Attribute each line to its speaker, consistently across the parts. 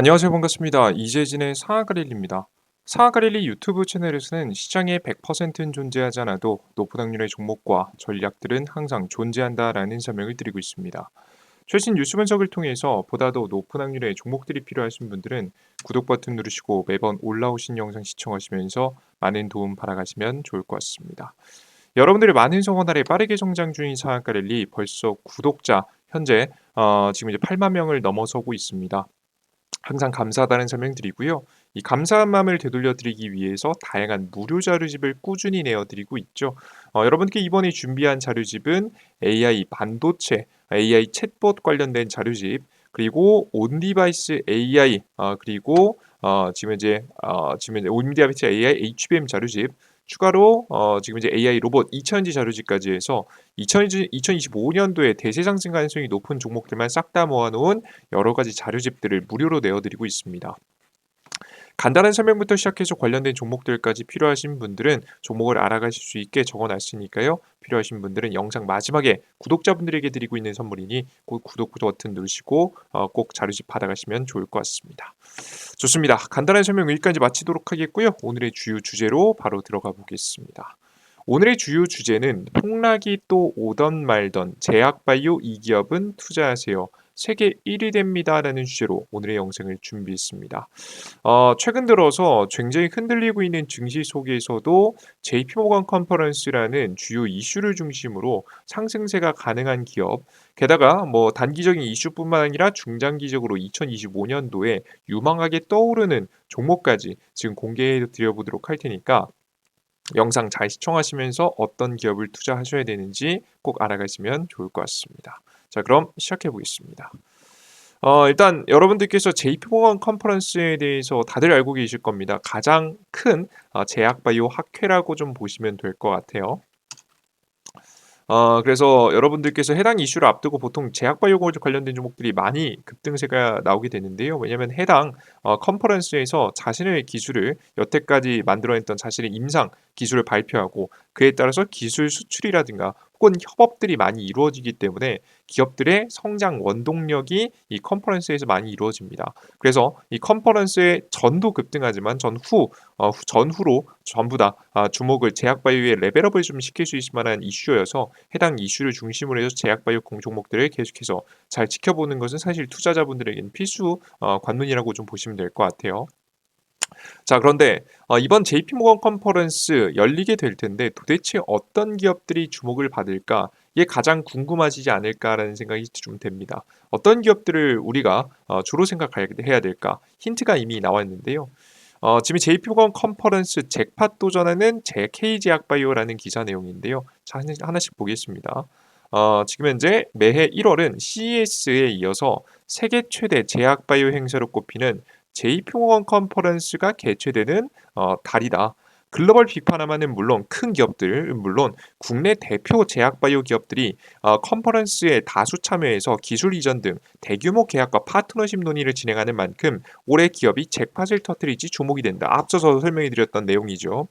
Speaker 1: 안녕하세요. 반갑습니다. 이재진의 사하가릴리입니다. 사하가릴리 유튜브 채널에서는 시장에 100%는 존재하지 않아도 높은 확률의 종목과 전략들은 항상 존재한다라는 설명을 드리고 있습니다. 최신 뉴스 분석을 통해서 보다 더 높은 확률의 종목들이 필요하신 분들은 구독 버튼 누르시고 매번 올라오신 영상 시청하시면서 많은 도움 받아가시면 좋을 것 같습니다. 여러분들의 많은 성원 아래 빠르게 성장 중인 사하가릴리 벌써 구독자 현재 어, 지금 이제 8만 명을 넘어서고 있습니다. 항상 감사하다는 설명 드리고요. 이 감사한 마음을 되돌려 드리기 위해서 다양한 무료 자료집을 꾸준히 내어드리고 있죠. 어, 여러분께 이번에 준비한 자료집은 AI 반도체, AI 챗봇 관련된 자료집, 그리고 온디바이스 AI, 어, 그리고 어, 지금 이제 어, 지금 이제 온디바이스 AI HBM 자료집, 추가로 어, 지금 이제 AI 로봇 2000지 자료집까지 해서 2025년도에 대세 상승 가능성이 높은 종목들만 싹 다 모아놓은 여러 가지 자료집들을 무료로 내어드리고 있습니다. 간단한 설명부터 시작해서 관련된 종목들까지 필요하신 분들은 종목을 알아가실 수 있게 적어놨으니까요. 필요하신 분들은 영상 마지막에 구독자분들에게 드리고 있는 선물이니 꼭 구독 버튼 누르시고 어, 꼭 자료집 받아가시면 좋을 것 같습니다. 좋습니다. 간단한 설명 여기까지 마치도록 하겠고요. 오늘의 주요 주제로 바로 들어가 보겠습니다. 오늘의 주요 주제는 폭락이 또 오던 말던 제약바이오 이 기업은 투자하세요. 세계 1위 됩니다라는 주제로 오늘의 영상을 준비했습니다. 어, 최근 들어서 굉장히 흔들리고 있는 증시 속에서도 JP모건 컨퍼런스라는 주요 이슈를 중심으로 상승세가 가능한 기업, 게다가 뭐 단기적인 이슈뿐만 아니라 중장기적으로 2025년도에 유망하게 떠오르는 종목까지 지금 공개해 드려보도록 할 테니까 영상 잘 시청하시면서 어떤 기업을 투자하셔야 되는지 꼭 알아가시면 좋을 것 같습니다. 자, 그럼 시작해 보겠습니다. 어, 일단 여러분들께서 JP모건 컨퍼런스에 대해서 다들 알고 계실 겁니다. 가장 큰 어, 제약바이오 학회라고 좀 보시면 될 것 같아요. 어, 그래서 여러분들께서 해당 이슈를 앞두고 보통 제약바이오 관련된 종목들이 많이 급등세가 나오게 되는데요. 왜냐하면 해당 어, 컨퍼런스에서 자신의 기술을 여태까지 만들어냈던 자신의 임상 기술을 발표하고 그에 따라서 기술 수출이라든가 혹은 협업들이 많이 이루어지기 때문에 기업들의 성장 원동력이 이 컨퍼런스에서 많이 이루어집니다. 그래서 이 컨퍼런스의 전도 급등하지만 전후 어, 전후로 전부 다 아, 주목을 제약바이오의 레벨업을 좀 시킬 수 있을 만한 이슈여서 해당 이슈를 중심으로 해서 제약바이오 공종목들을 계속해서 잘 지켜보는 것은 사실 투자자분들에게는 필수 어, 관문이라고 좀 보시면 될 것 같아요. 자, 그런데 어, 이번 JP모건 컨퍼런스 열리게 될 텐데 도대체 어떤 기업들이 주목을 받을까? 이게 가장 궁금하시지 않을까라는 생각이 좀 됩니다. 어떤 기업들을 우리가 어, 주로 생각해야 될까? 힌트가 이미 나왔는데요. 어, 지금 JP모건 컨퍼런스 잭팟 도전하는 KJ약바이오라는 기사 내용인데요. 자, 하나씩 보겠습니다. 어, 지금 현재 매해 1월은 CES에 이어서 세계 최대 제약바이오 행사로 꼽히는 JP모건 컨퍼런스가 개최되는 어, 달이다. 글로벌 빅파나마는 물론 큰 기업들, 물론 국내 대표 제약바이오 기업들이 어, 컨퍼런스에 다수 참여해서 기술 이전 등 대규모 계약과 파트너십 논의를 진행하는 만큼 올해 기업이 잭팟을 터뜨릴지 주목이 된다. 앞서서 설명해 드렸던 내용이죠.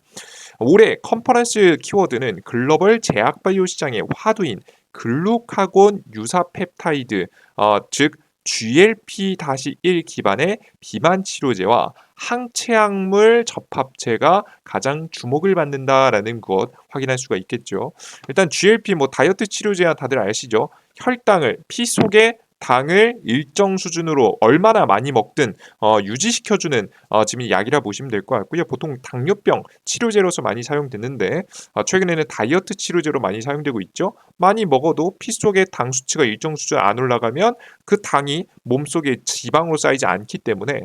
Speaker 1: 올해 컨퍼런스 키워드는 글로벌 제약바이오 시장의 화두인 글루카곤 유사 펩타이드, 어, 즉 GLP-1 기반의 비만 치료제와 항체약물 접합체가 가장 주목을 받는다라는 것 확인할 수가 있겠죠. 일단 GLP 뭐 다이어트 치료제야 다들 아시죠? 혈당을 피 속에 당을 일정 수준으로 얼마나 많이 먹든 어, 유지시켜주는 어, 지금 약이라 보시면 될 것 같고요. 보통 당뇨병 치료제로서 많이 사용되는데 어, 최근에는 다이어트 치료제로 많이 사용되고 있죠. 많이 먹어도 피 속에 당 수치가 일정 수준 안 올라가면 그 당이 몸 속에 지방으로 쌓이지 않기 때문에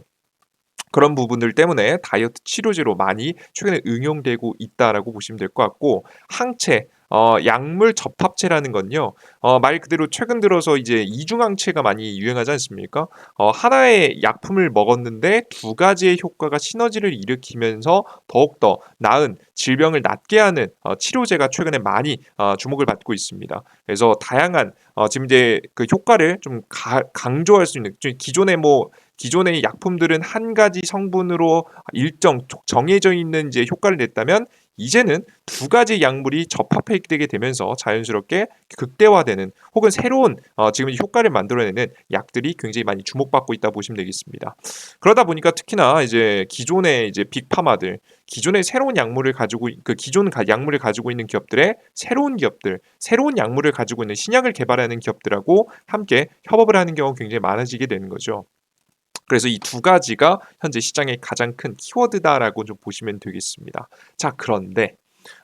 Speaker 1: 그런 부분들 때문에 다이어트 치료제로 많이 최근에 응용되고 있다라고 보시면 될 것 같고 항체 어, 약물 접합체라는 건요. 어, 말 그대로 최근 들어서 이제 이중항체가 많이 유행하지 않습니까? 어, 하나의 약품을 먹었는데 두 가지의 효과가 시너지를 일으키면서 더욱더 나은 질병을 낫게 하는 어, 치료제가 최근에 많이 어, 주목을 받고 있습니다. 그래서 다양한 어, 지금 이제 그 효과를 좀 가, 강조할 수 있는 기존의 뭐 기존의 약품들은 한 가지 성분으로 일정 정해져 있는 이제 효과를 냈다면 이제는 두 가지 약물이 접합되게 되면서 자연스럽게 극대화되는 혹은 새로운 어, 지금 효과를 만들어내는 약들이 굉장히 많이 주목받고 있다 보시면 되겠습니다. 그러다 보니까 특히나 이제 기존의 이제 빅파마들 기존의 새로운 약물을 가지고 그 기존 약물을 가지고 있는 기업들의 새로운 기업들, 새로운 약물을 가지고 있는 신약을 개발하는 기업들하고 함께 협업을 하는 경우가 굉장히 많아지게 되는 거죠. 그래서 이 두 가지가 현재 시장의 가장 큰 키워드다라고 좀 보시면 되겠습니다. 자, 그런데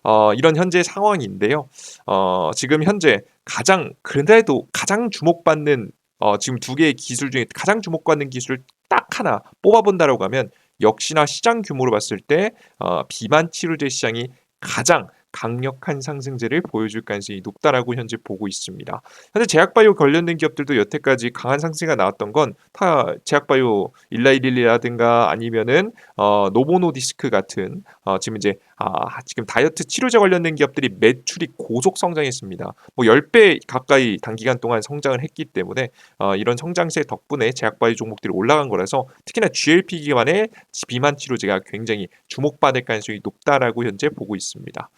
Speaker 1: 어, 이런 현재 상황인데요. 어, 지금 현재 가장 그래도 가장 주목받는 어, 지금 두 개의 기술 중에 가장 주목받는 기술을 딱 하나 뽑아본다라고 하면 역시나 시장 규모로 봤을 때 어, 비만 치료제 시장이 가장 강력한 상승세를 보여줄 가능성이 높다라고 현재 보고 있습니다. 현재 제약바이오 관련된 기업들도 여태까지 강한 상승세가 나왔던 건다 제약바이오 일라이릴리라든가 아니면은 어, 노보노디스크 같은 어, 지금 이제 아, 지금 다이어트 치료제 관련된 기업들이 매출이 고속 성장했습니다. 뭐 10배 가까이 단기간 동안 성장을 했기 때문에 어, 이런 성장세 덕분에 제약바이오 종목들이 올라간 거라서 특히나 GLP 기반의 비만 치료제가 굉장히 주목받을 가능성이 높다라고 현재 보고 있습니다.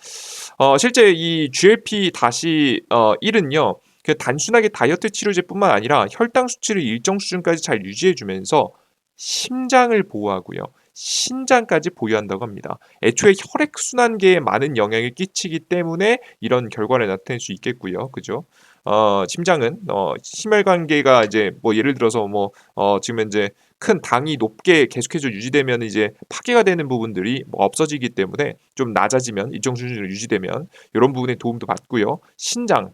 Speaker 1: 어, 실제 이 GLP 다시 어, 1은요. 그 단순하게 다이어트 치료제뿐만 아니라 혈당 수치를 일정 수준까지 잘 유지해주면서 심장을 보호하고요. 신장까지 보유한다고 합니다. 애초에 혈액 순환계에 많은 영향을 끼치기 때문에 이런 결과를 나타낼 수 있겠고요. 그죠? 어, 심장은 어, 심혈관계가 이제 뭐 예를 들어서 뭐 어, 지금 이제 큰 당이 높게 계속해서 유지되면 이제 파괴가 되는 부분들이 뭐 없어지기 때문에 좀 낮아지면 일정 수준으로 유지되면 이런 부분에 도움도 받고요. 신장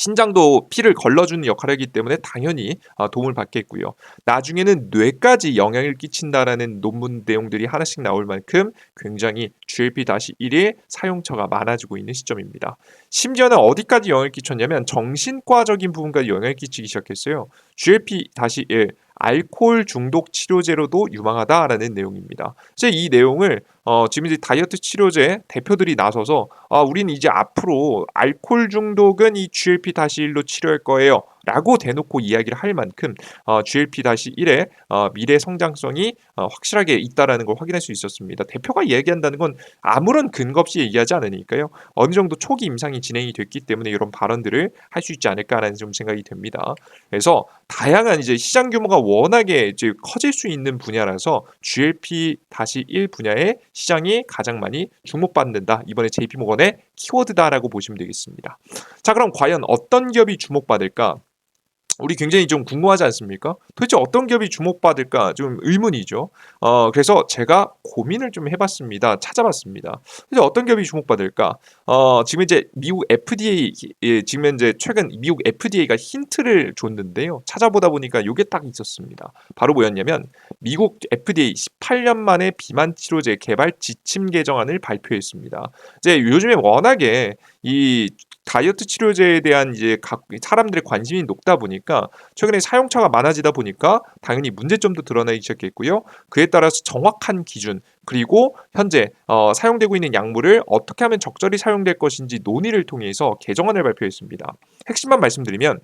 Speaker 1: 신장도 피를 걸러주는 역할을 하기 때문에 당연히 어, 도움을 받겠고요. 나중에는 뇌까지 영향을 끼친다라는 논문 내용들이 하나씩 나올 만큼 굉장히 GLP-1의 사용처가 많아지고 있는 시점입니다. 심지어는 어디까지 영향을 끼쳤냐면 정신과적인 부분까지 영향을 끼치기 시작했어요. GLP-1 알코올 중독 치료제로도 유망하다라는 내용입니다. 이제 이 내용을 어, 지금 이제 다이어트 치료제 대표들이 나서서 아, 우리는 이제 앞으로 알코올 중독은 이 GLP-1로 치료할 거예요. 라고 대놓고 이야기를 할 만큼 어, GLP-1의 어, 미래 성장성이 어, 확실하게 있다라는 걸 확인할 수 있었습니다. 대표가 이야기한다는 건 아무런 근거 없이 얘기하지 않으니까요. 어느 정도 초기 임상이 진행이 됐기 때문에 이런 발언들을 할 수 있지 않을까라는 좀 생각이 듭니다. 그래서 다양한 이제 시장 규모가 워낙에 이제 커질 수 있는 분야라서 GLP-1 분야의 시장이 가장 많이 주목받는다. 이번에 JP모건의 키워드다라고 보시면 되겠습니다. 자, 그럼 과연 어떤 기업이 주목받을까? 우리 굉장히 좀 궁금하지 않습니까? 도대체 어떤 기업이 주목받을까 좀 의문이죠. 어, 그래서 제가 고민을 좀 해봤습니다. 찾아봤습니다. 그래서 어떤 기업이 주목받을까? 어, 지금 이제 미국 FDA 예, 지금 현재 최근 미국 FDA가 힌트를 줬는데요. 찾아보다 보니까 이게 딱 있었습니다. 바로 뭐였냐면 미국 FDA 18년 만에 비만 치료제 개발 지침 개정안을 발표했습니다. 이제 요즘에 워낙에 이 다이어트 치료제에 대한 이제 각 사람들의 관심이 높다 보니까 최근에 사용처가 많아지다 보니까 당연히 문제점도 드러나기 시작했고요. 그에 따라서 정확한 기준 그리고 현재 어, 사용되고 있는 약물을 어떻게 하면 적절히 사용될 것인지 논의를 통해서 개정안을 발표했습니다. 핵심만 말씀드리면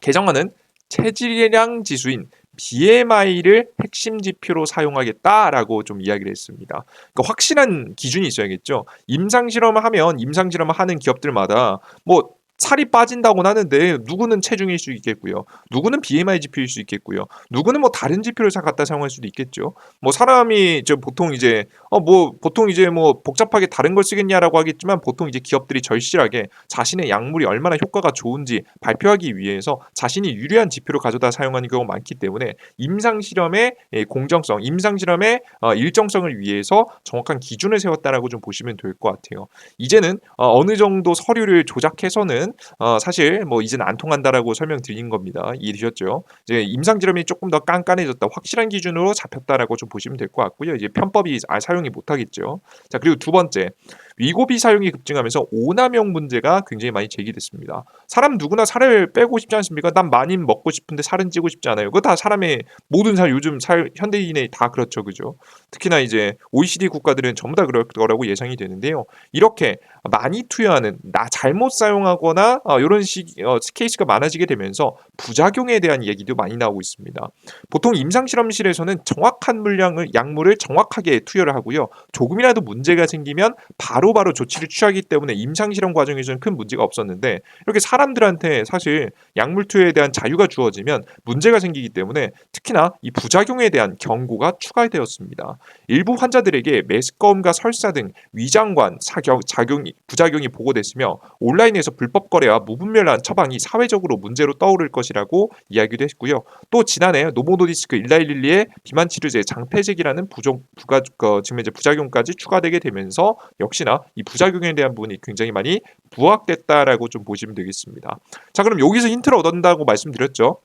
Speaker 1: 개정안은 체질량 지수인 BMI를 핵심 지표로 사용하겠다라고 좀 이야기를 했습니다. 그러니까 확실한 기준이 있어야겠죠. 임상 실험을 하면 임상 실험을 하는 기업들마다 뭐 살이 빠진다고는 하는데 누구는 체중일 수 있겠고요. 누구는 BMI 지표일 수 있겠고요. 누구는 뭐 다른 지표를 갖다 사용할 수도 있겠죠. 뭐 사람이 저 보통 이제 어 뭐 보통 이제 뭐 복잡하게 다른 걸 쓰겠냐라고 하겠지만 보통 이제 기업들이 절실하게 자신의 약물이 얼마나 효과가 좋은지 발표하기 위해서 자신이 유리한 지표를 가져다 사용하는 경우가 많기 때문에 임상 실험의 예, 공정성, 임상 실험의 어, 일정성을 위해서 정확한 기준을 세웠다라고 좀 보시면 될 것 같아요. 이제는 어, 어느 정도 서류를 조작해서는 어, 사실 뭐 이제는 안 통한다라고 설명드린 겁니다. 이해되셨죠? 이제 임상 실험이 조금 더 깐깐해졌다, 확실한 기준으로 잡혔다라고 좀 보시면 될 것 같고요. 이제 편법이 아, 사용이 못하겠죠. 자 그리고 두 번째 위고비 사용이 급증하면서 오남용 문제가 굉장히 많이 제기됐습니다. 사람 누구나 살을 빼고 싶지 않습니까? 난 많이 먹고 싶은데 살은 찌고 싶지 않아요. 그거 다 사람의 모든 살 요즘 살 현대인의 다 그렇죠, 그죠? 특히나 이제 OECD 국가들은 전부 다 그럴 거라고 예상이 되는데요. 이렇게 많이 투여하는 나 잘못 사용하거나 어, 이런 식 어, 케이스가 많아지게 되면서 부작용에 대한 얘기도 많이 나오고 있습니다. 보통 임상 실험실에서는 정확한 물량을 약물을 정확하게 투여를 하고요. 조금이라도 문제가 생기면 바로 바로 조치를 취하기 때문에 임상 실험 과정에서는 큰 문제가 없었는데 이렇게 사람들한테 사실 약물 투여에 대한 자유가 주어지면 문제가 생기기 때문에 특히나 이 부작용에 대한 경고가 추가되었습니다. 일부 환자들에게 메스꺼움과 설사 등 위장관 사격, 작용이, 부작용이 보고됐으며 온라인에서 불법 거래와 무분별한 처방이 사회적으로 문제로 떠오를 것이라고 이야기도 했고요. 또 지난해 노모노디스크 1112의 비만 치료제 장폐색이라는 부종 부가 어, 지금 이제 부작용까지 추가되게 되면서 역시나 이 부작용에 대한 부분이 굉장히 많이 부각됐다라고 좀 보시면 되겠습니다. 자, 그럼 여기서 힌트를 얻는다고 말씀드렸죠.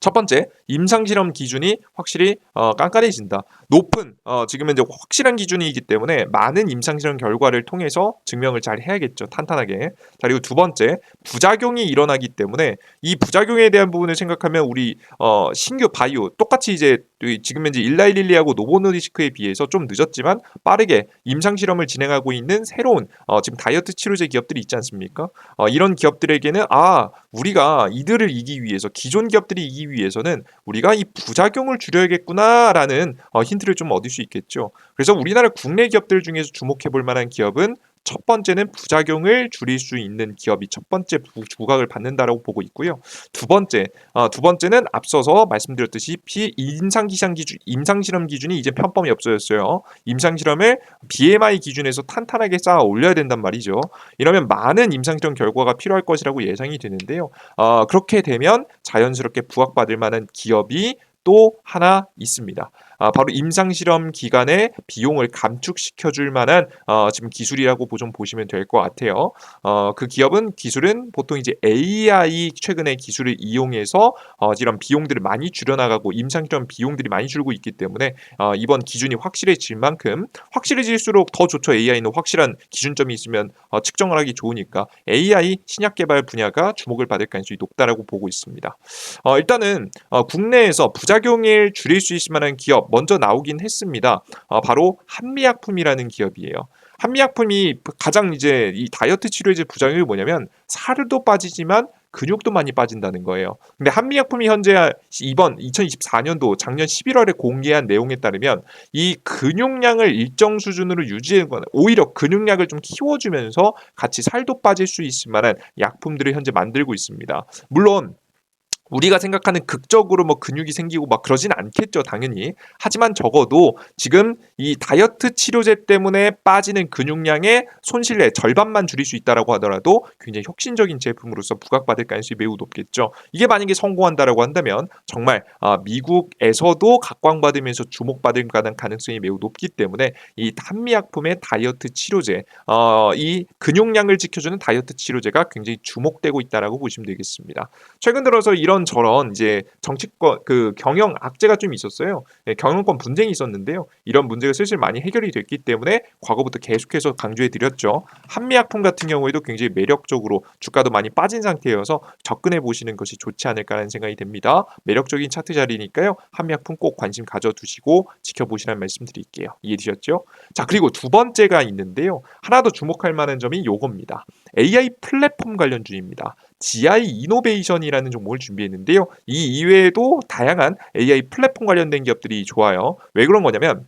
Speaker 1: 첫 번째, 임상 실험 기준이 확실히 어, 깐깐해진다. 높은 어, 지금은 이제 확실한 기준이기 때문에 많은 임상 실험 결과를 통해서 증명을 잘 해야겠죠. 탄탄하게. 자, 그리고 두 번째, 부작용이 일어나기 때문에 이 부작용에 대한 부분을 생각하면 우리 어, 신규 바이오 똑같이 이제 지금 현재 일라일릴리하고 노보노디스크에 비해서 좀 늦었지만 빠르게 임상 실험을 진행하고 있는 새로운 어, 지금 다이어트 치료제 기업들이 있지 않습니까? 어, 이런 기업들에게는 아 우리가 이들을 이기 위해서 기존 기업들이 이기 위해서는 우리가 이 부작용을 줄여야겠구나라는 어, 힌트를 좀 얻을 수 있겠죠. 그래서 우리나라 국내 기업들 중에서 주목해 볼 만한 기업은 첫 번째는 부작용을 줄일 수 있는 기업이 첫 번째 부, 부각을 받는다라고 보고 있고요. 두 번째, 어, 두 번째는 앞서서 말씀드렸듯이 임상 기상 기준, 임상 실험 기준이 이제 편법이 없어졌어요. 임상 실험을 BMI 기준에서 탄탄하게 쌓아 올려야 된단 말이죠. 이러면 많은 임상 실험 결과가 필요할 것이라고 예상이 되는데요. 어, 그렇게 되면 자연스럽게 부각받을 만한 기업이 또 하나 있습니다. 아, 바로 임상 실험 기간의 비용을 감축시켜 줄 만한 어, 지금 기술이라고 좀 보시면 될 것 같아요. 어, 그 기업은 기술은 보통 이제 AI 최근의 기술을 이용해서 어, 이런 비용들을 많이 줄여나가고 임상 실험 비용들이 많이 줄고 있기 때문에 어, 이번 기준이 확실해질 만큼 확실해질수록 더 좋죠. AI는 확실한 기준점이 있으면 어, 측정을 하기 좋으니까 AI 신약 개발 분야가 주목을 받을 가능성이 높다라고 보고 있습니다. 어, 일단은 어, 국내에서 부작용을 줄일 수 있을 만한 기업 먼저 나오긴 했습니다. 어, 바로 한미약품이라는 기업이에요. 한미약품이 가장 이제 이 다이어트 치료제 부작용이 뭐냐면 살도 빠지지만 근육도 많이 빠진다는 거예요. 근데 한미약품이 현재 이번 2024년도 작년 11월에 공개한 내용에 따르면 이 근육량을 일정 수준으로 유지하거나 오히려 근육량을 좀 키워주면서 같이 살도 빠질 수 있을 만한 약품들을 현재 만들고 있습니다. 물론 우리가 생각하는 극적으로 뭐 근육이 생기고 막 그러진 않겠죠, 당연히. 하지만 적어도 지금 이 다이어트 치료제 때문에 빠지는 근육량의 손실의 절반만 줄일 수 있다라고 하더라도 굉장히 혁신적인 제품으로서 부각받을 가능성이 매우 높겠죠. 이게 만약에 성공한다라고 한다면 정말 아, 미국에서도 각광받으면서 주목받을 가능성이 매우 높기 때문에 이 한미약품의 다이어트 치료제, 어, 이 근육량을 지켜주는 다이어트 치료제가 굉장히 주목되고 있다라고 보시면 되겠습니다. 최근 들어서 이런 이런 저런 이제 정치권 그 경영 악재가 좀 있었어요. 네, 경영권 분쟁이 있었는데요. 이런 문제가 슬슬 많이 해결이 됐기 때문에 과거부터 계속해서 강조해 드렸죠. 한미약품 같은 경우에도 굉장히 매력적으로 주가도 많이 빠진 상태여서 접근해 보시는 것이 좋지 않을까라는 생각이 듭니다. 매력적인 차트 자리니까요. 한미약품 꼭 관심 가져두시고 지켜보시라는 말씀드릴게요. 이해되셨죠? 자 그리고 두 번째가 있는데요. 하나 더 주목할 만한 점이 요겁니다. AI 플랫폼 관련 주입니다. GI 이노베이션이라는 종목을 준비했는데요. 이 이외에도 다양한 AI 플랫폼 관련된 기업들이 좋아요. 왜 그런 거냐면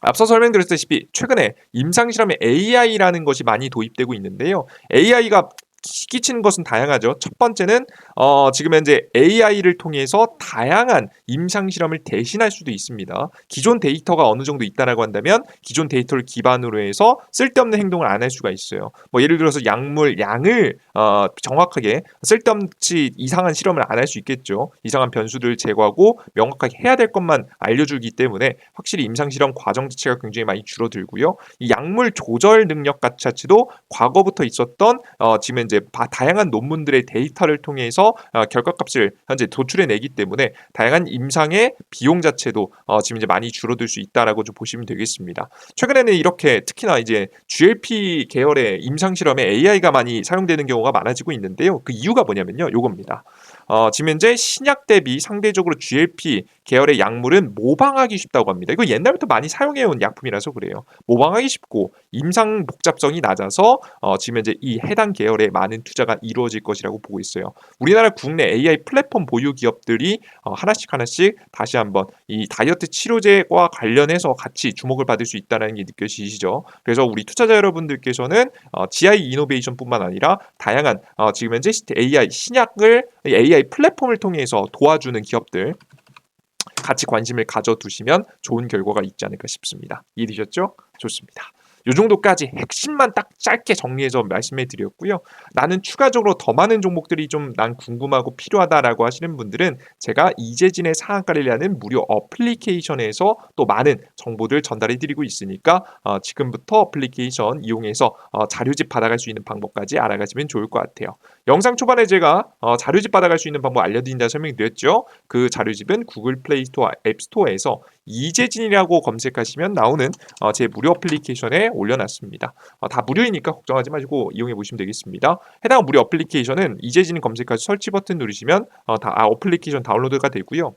Speaker 1: 앞서 설명드렸다시피 최근에 임상 실험에 AI라는 것이 많이 도입되고 있는데요. AI가 끼치는 것은 다양하죠. 첫 번째는 어, 지금 현재 AI를 통해서 다양한 임상 실험을 대신할 수도 있습니다. 기존 데이터가 어느 정도 있다라고 한다면 기존 데이터를 기반으로 해서 쓸데없는 행동을 안 할 수가 있어요. 뭐 예를 들어서 약물 양을 어, 정확하게 쓸데없이 이상한 실험을 안 할 수 있겠죠. 이상한 변수들을 제거하고 명확하게 해야 될 것만 알려주기 때문에 확실히 임상 실험 과정 자체가 굉장히 많이 줄어들고요. 이 약물 조절 능력 자체도 과거부터 있었던 어, 지금 이제 바- 다양한 논문들의 데이터를 통해서 어, 결과값을 현재 도출해 내기 때문에 다양한 임상의 비용 자체도 어, 지금 이제 많이 줄어들 수 있다라고 좀 보시면 되겠습니다. 최근에는 이렇게 특히나 이제 GLP 계열의 임상 실험에 AI가 많이 사용되는 경우가 많아지고 있는데요. 그 이유가 뭐냐면요. 요겁니다. 어, 지금 현재 신약 대비 상대적으로 GLP 계열의 약물은 모방하기 쉽다고 합니다. 이거 옛날부터 많이 사용해온 약품이라서 그래요. 모방하기 쉽고 임상 복잡성이 낮아서 어, 지금 현재 이 해당 계열에 많은 투자가 이루어질 것이라고 보고 있어요. 우리나라 국내 AI 플랫폼 보유 기업들이 어, 하나씩 하나씩 다시 한번 이 다이어트 치료제와 관련해서 같이 주목을 받을 수 있다는 게 느껴지시죠. 그래서 우리 투자자 여러분들께서는 어, GI 이노베이션뿐만 아니라 다양한 어, 지금 현재 AI 신약을 AI 플랫폼을 통해서 도와주는 기업들 같이 관심을 가져두시면 좋은 결과가 있지 않을까 싶습니다. 이해되셨죠? 좋습니다. 요 정도까지 핵심만 딱 짧게 정리해서 말씀해 드렸고요. 나는 추가적으로 더 많은 종목들이 좀 난 궁금하고 필요하다라고 하시는 분들은 제가 이재진의 상한가리라는 무료 어플리케이션에서 또 많은 정보들 전달해 드리고 있으니까 어, 지금부터 어플리케이션 이용해서 어, 자료집 받아갈 수 있는 방법까지 알아가시면 좋을 것 같아요. 영상 초반에 제가 어, 자료집 받아갈 수 있는 방법 알려드린다 설명드렸죠. 그 자료집은 구글 플레이 스토어 앱 스토어에서 이재진이라고 검색하시면 나오는 어, 제 무료 어플리케이션에 올려놨습니다. 어, 다 무료이니까 걱정하지 마시고 이용해 보시면 되겠습니다. 해당 무료 어플리케이션은 이재진 검색하시 설치 버튼 누르시면 어, 다 아, 어플리케이션 다운로드가 되고요.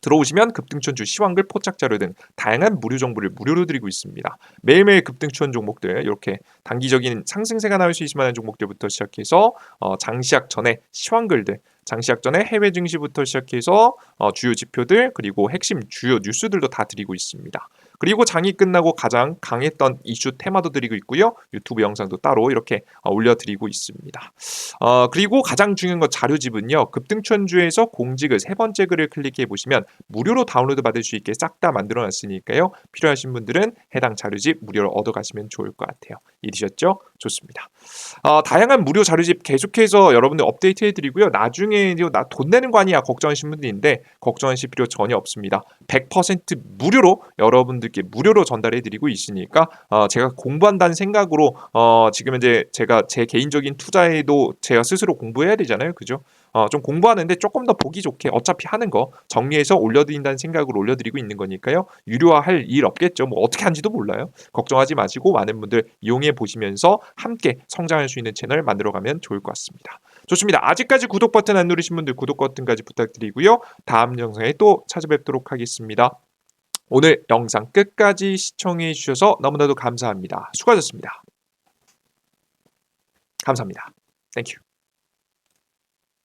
Speaker 1: 들어오시면 급등천주 시황글 포착 자료 등 다양한 무료 정보를 무료로 드리고 있습니다. 매일매일 급등추천 종목들 이렇게 단기적인 상승세가 나올 수 있을 만한 종목들부터 시작해서 어, 장시약 전에 시황글들 장시약 전에 해외 증시부터 시작해서 어, 주요 지표들 그리고 핵심 주요 뉴스들도 다 드리고 있습니다. 그리고 장이 끝나고 가장 강했던 이슈 테마도 드리고 있고요. 유튜브 영상도 따로 이렇게 어, 올려드리고 있습니다. 어, 그리고 가장 중요한 건 자료집은요. 급등천주에서 공직을 세 번째 글을 클릭해 보시면 무료로 다운로드 받을 수 있게 싹 다 만들어 놨으니까요. 필요하신 분들은 해당 자료집 무료로 얻어 가시면 좋을 것 같아요. 이해되셨죠? 좋습니다. 어, 다양한 무료 자료집 계속해서 여러분들 업데이트 해드리고요. 나중에 나 돈 내는 거 아니야 걱정하시는 분들인데 걱정하실 필요 전혀 없습니다. 100% 무료로 여러분들 께 무료로 전달해 드리고 있으니까 어, 제가 공부한다는 생각으로 어, 지금 이제 제가 제 개인적인 투자에도 제가 스스로 공부해야 되잖아요, 그죠? 어, 좀 공부하는데 조금 더 보기 좋게 어차피 하는 거 정리해서 올려드린다는 생각으로 올려드리고 있는 거니까요. 유료화할 일 없겠죠. 뭐 어떻게 하는지도 몰라요. 걱정하지 마시고 많은 분들 이용해 보시면서 함께 성장할 수 있는 채널 만들어가면 좋을 것 같습니다. 좋습니다. 아직까지 구독 버튼 안 누르신 분들 구독 버튼까지 부탁드리고요. 다음 영상에 또 찾아뵙도록 하겠습니다. 오늘 영상 끝까지 시청해 주셔서 너무나도 감사합니다. 수고하셨습니다. 감사합니다. 땡큐.